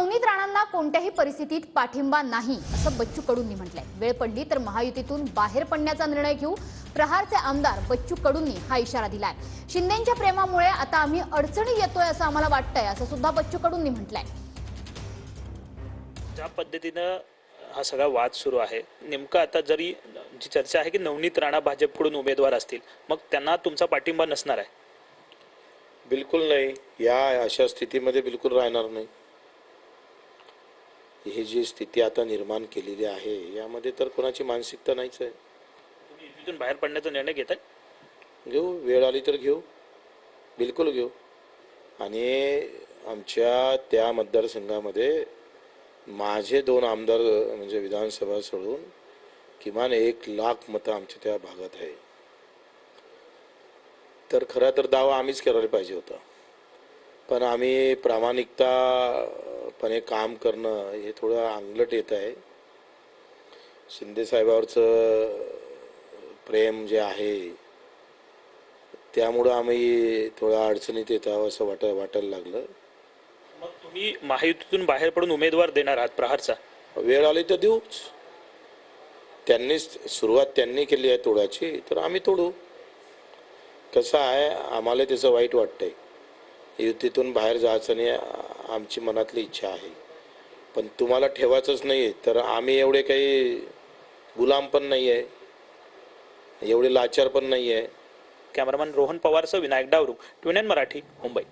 नवनीत राणांना कोणत्याही परिस्थितीत पाठिंबा नाही असं बच्चू कडूंनी म्हटलंय. वेळ पडली तर महायुतीतून बाहेर पडण्याचा निर्णय घेऊ प्रहारचे आमदार बच्चू कडूंनी हा इशारा दिलाय. शिंदेच्या प्रेमामुळे आता आम्ही अडचणी येतोय असं आम्हाला वाटतंय असं सुद्धा बच्चू कडूंनी म्हटलंय. ज्या पद्धतीनं हा सगळा वाद सुरू आहे नेमकं आता जरी जी चर्चा आहे की नवनीत राणा भाजपकडून उमेदवार असतील मग त्यांना तुमचा पाठिंबा नसणार आहे. बिलकुल नाही. या अशा स्थितीमध्ये बिलकुल राहणार नाही. ही जी स्थिती आता निर्माण केलेली आहे यामध्ये तर कोणाची मानसिकता नाहीच आहे. तुम्ही बाहेर पडण्याचा निर्णय घेताय? घेऊ वेळ आली तर घेऊ. बिलकुल घेऊ. आणि आमच्या त्या मतदारसंघामध्ये माझे दोन आमदार म्हणजे विधानसभा सोडून किमान एक लाख मतं आमच्या त्या भागात आहे. तर खरा तर दावा आम्हीच करायला पाहिजे होता. पण आम्ही प्रामाणिकतापणे काम करणं हे थोडं अंगलट येत आहे. शिंदे साहेबावरचं प्रेम जे आहे त्यामुळं आम्ही थोड्या अडचणीत येत आहोत असं वाट वाटायला लागलं. मग तुम्ही महायुतीतून बाहेर पडून उमेदवार देणार आहात प्रहारचा? वेळ आली तर देऊच. त्यांनीच सुरुवात त्यांनी केली आहे तोडाची तर आम्ही तोडू. कसं आहे आम्हाला त्याचं वाईट वाटतंय. युतीतून बाहेर जायचं नाही आमची मनातली इच्छा आहे. पण तुम्हाला ठेवायचंच नाही तर आम्ही एवढे काही गुलाम पण नाही आहे एवढे लाचार पण नाही आहे कॅमेरामॅन रोहन पवारसह विनायक डावरू ट्युन मराठी मुंबई.